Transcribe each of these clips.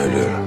ölüyorum.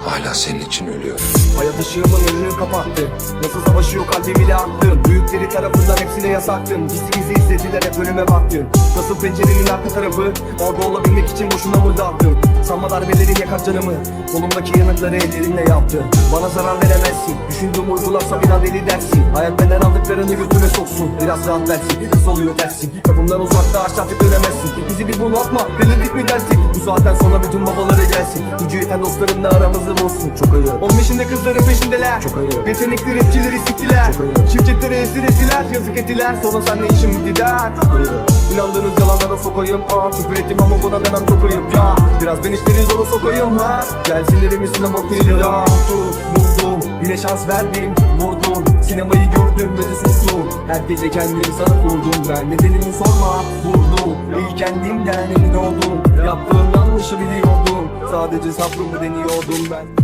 Hala senin için ölüyorum. Hayat ışığımın önünü kapattı Nasıl savaşıyor kalbimiyle attım Büyükleri tarafından hepsine yasaktım Gizli gizli izlediler hep önüme baktım Nasıl pencerenin arka tarafı? Orada olabilmek için boşuna mı dağıttım Sanma darbelerin yakar canımı. Kolumdaki yanıkları ellerimle yaptı Bana zarar veremezsin. Düşündüğüm uygularsam inan deli dersin. Hayat benden aldıklarını götüme soksun. Biraz rahat versin Kız oluyor dersin. Kapımdan uzakta aşağı dönemezsin. Bizi bir bunaltma delirdik mi dersin? Bu saatten sonra bütün babaları gelsin. Gücü yeten dostlarımla aramızı bozsun. Çok ayıp. 15'inde kızların peşindeler. Çok ayıp. Yetenekli rapçileri siktiler. Çok ayıp. Şirketleri esir ettiler Yazık ettiler Sonra sen ne işin bitti der Çok ayıp İnandığınız yalanlara sokayım. Aa küfür ettim ama buna demem çok ayıp ya. Biraz ben işleri zora sokayım ha. Gelsinlerim üstüne bakayım ya Buldum Yine şans verdim. Vurdum. Sinemayı gördüm ve de sustum. Her gece kendimi sana kurdum. Ben nedenimi sorma. Vurdum. İyi kendimden emin oldum. Yaptığım yanlışı biliyordum. Sadece sabrımı deniyordum ben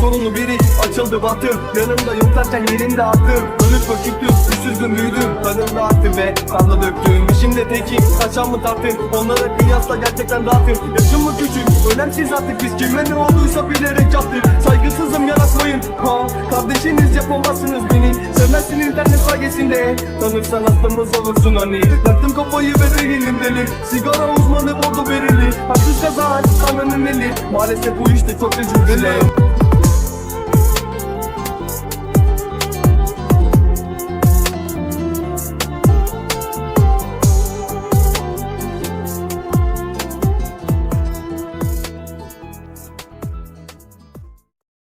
Sonunu biri açıldı battım Yanımda yoklarken yerinde attım Ölüp öküttüm Üstsüzdüm büyüdüm. Kanımda aktı ve kanla döktüm. İşimde tekim Kaçan mı taktın Onlara kıyasla gerçekten rahatım. Yaşım mı küçük Önemsiz artık. Biz kime ne olduysa bilerek yaptık. Saygısızım yaratmayın ha Kardeşiniz yapamazsınız beni. Sevmezsin internet sayesinde. Tanırsan aklımız olursun hani. Taktım kafayı ve değilim deli. Sigara uzmanı bordo bereli Haksız kazanç kanının eli. Maalesef bu işte çok tecrübeli